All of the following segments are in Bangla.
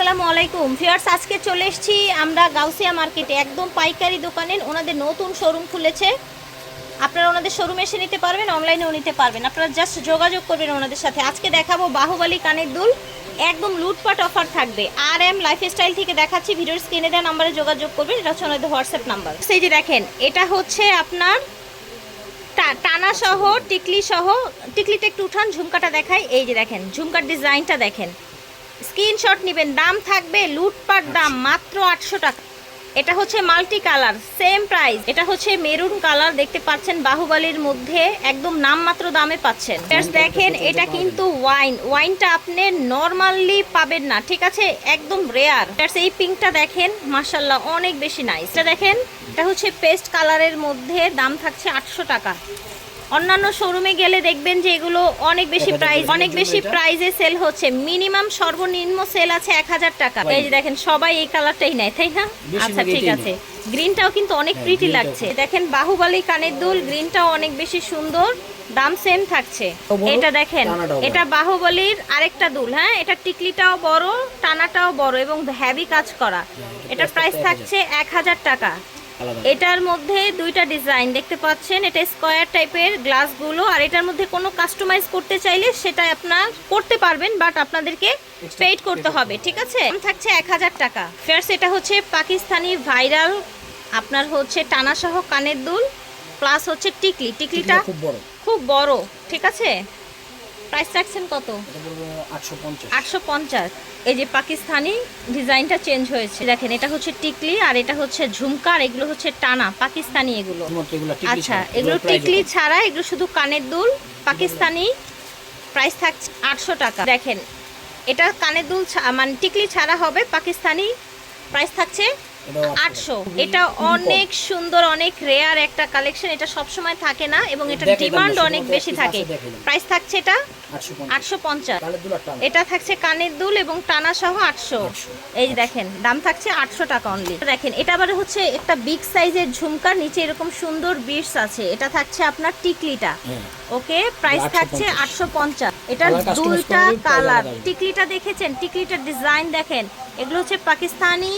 আসসালামু আলাইকুম। ফিয়ার্স আজকে চলে এসেছি আমরা গাউসিয়া মার্কেটে। একদম পাইকারি দোকানে ওনাদের নতুন শোরুম খুলেছে। আপনারা ওনাদের শোরুমে এসে নিতে পারবেন, অনলাইনেও নিতে পারবেন। আপনারা জাস্ট যোগাযোগ করবেন ওনাদের সাথে। আজকে দেখাবো বাহুবালি কানের দুল। একদম লুটপাট অফার থাকবে। আর এম লাইফস্টাইল থেকে দেখাচ্ছি। ভিডিওর স্ক্রিনে দেওয়া নাম্বারে যোগাযোগ করবেন। এটা হচ্ছে ওনাদের হোয়াটসঅ্যাপ নাম্বার। সেই যে দেখেন, এটা হচ্ছে আপনার টানা সহ, টিকলি সহ। টিকলিটা একটু উঠান, ঝুমকাটা দেখায় এই যে দেখেন, ঝুমকার ডিজাইনটা দেখেন। স্ক্রিনশট নেবেন দাম থাকবে লুটপাট দাম মাত্র আটশো টাকা। এটা হচ্ছে মাল্টি কালার সেম প্রাইস। এটা হচ্ছে মেরুন কালার দেখতে পাচ্ছেন বাহুবালির মধ্যে একদম নামমাত্র দামে পাচ্ছেন। দেখেন এটা কিন্তু ওয়াইন ওয়াইনটা আপনি নর্মালি পাবেন না ঠিক আছে? একদম রেয়ার এই পিঙ্কটা দেখেন মার্শাল্লাহ অনেক বেশি নাইস এটা দেখেন এটা হচ্ছে পেস্ট কালারের মধ্যে দাম থাকছে আটশো টাকা। অন্যান্য শোরুমে গেলে দেখবেন যে এগুলো অনেক বেশি প্রাইস অনেক বেশি প্রাইজে সেল হচ্ছে। মিনিমাম সর্বনিম্ন সেল আছে এক হাজার টাকা। এই যে দেখেন সবাই এই কালারটাই নেয় তাই না? আচ্ছা ঠিক আছে। গ্রিনটাও কিন্তু অনেক হ্যাঁ, প্রিটি লাগছে। দেখেন বাহুবালি কানের দুল গ্রিনটাও অনেক বেশি সুন্দর। দাম সেম থাকছে। এটা দেখেন এটা বাহুবলির আরেকটা দুল হ্যাঁ? এটা টিকলিটাও বড় টানাটাও বড় এবং হেভি কাজ করা। এটা price প্রাইস থাকছে এক হাজার টাকা। এটার মধ্যে দুইটা ডিজাইন দেখতে পাচ্ছেন। এটা স্কোয়ার টাইপের গ্লাসগুলো আর এটার মধ্যে কোনো কাস্টমাইজ করতে চাইলে সেটা আপনার করতে পারবেন বাট আপনাদেরকে পেইড করতে হবে ঠিক আছে? থাকছে এক হাজার টাকা। ফার্স্ট এটা হচ্ছে পাকিস্তানি ভাইরাল আপনার হচ্ছে টানা সহ কানের দুল প্লাস হচ্ছে টিকলি। টিকলিটা খুব বড়। খুব বড় ঠিক আছে? প্রাইস রাখছেন কত? আটশো পঞ্চাশ। এই যে পাকিস্তানি ডিজাইনটা চেঞ্জ হয়েছে। দেখেন এটা হচ্ছে টিকলি আর এটা হচ্ছে ঝুমকার এগুলো হচ্ছে টানা পাকিস্তানি এগুলো। আচ্ছা এগুলো টিকলি ছাড়া এগুলো শুধু কানের দুল পাকিস্তানি প্রাইস থাকছে আটশো টাকা। দেখেন এটা কানের দুল মানে টিকলি ছাড়া হবে পাকিস্তানি প্রাইস থাকছে আটশো। এটা। অনেক সুন্দর অনেক রেয়ার একটা কালেকশন এটা সব সময় থাকে না এবং এটা ডিমান্ড অনেক বেশি থাকে। প্রাইস থাকছে এটা আটশো পঞ্চাশ। এটা থাকছে কানের দুল এবং টানা সহ আটশো। 800 এই দেখেন দাম থাকছে আটশো টাকা অনলি দেখেন এটা আবার হচ্ছে একটা বিগ সাইজের ঝুমকা নিচে এরকম সুন্দর বিটস আছে। এটা থাকছে আপনার টিকলিটা। হ্যাঁ। ওকে প্রাইস থাকছে আটশো পঞ্চাশ। এটার দুইটা কালার টিকলিটা দেখেছেন? টিকলিটার ডিজাইন দেখেন। এগুলো হচ্ছে পাকিস্তানি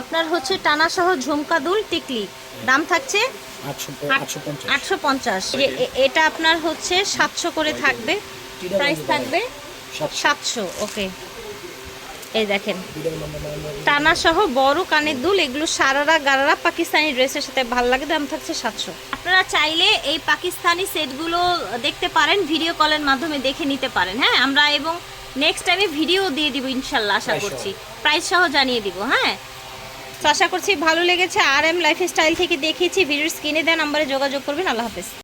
আপনার হচ্ছে টানা সহ ঝুমকা দুল টিকলি। দাম থাকছে আটশো পঞ্চাশ। এটা আপনার হচ্ছে সাতশো করে থাকবে। প্রাইস থাকবে সাতশো ওকে। এই দেখেন। টানা সহ বড় কানের দুল এগুলো সারারা গারারা পাকিস্তানি ড্রেসের সাথে ভালো লাগে দাম থাকছে সাতশো। আপনারা চাইলে এই পাকিস্তানি সেটগুলো দেখতে পারেন ভিডিও কলের মাধ্যমে দেখে নিতে পারেন হ্যাঁ? আমরা এবং নেক্সট টাইমে ভিডিও দিয়ে দিব ইনশাল্লাহ আশা করছি। প্রাইস সহ জানিয়ে দিব হ্যাঁ? তো আশা করছি ভালো লেগেছে আর এম লাইফস্টাইল থেকে দেখিয়েছি। ভিডিওর স্ক্রিনে দেওয়া নাম্বারে যোগাযোগ করবেন। আল্লাহ হাফেজ।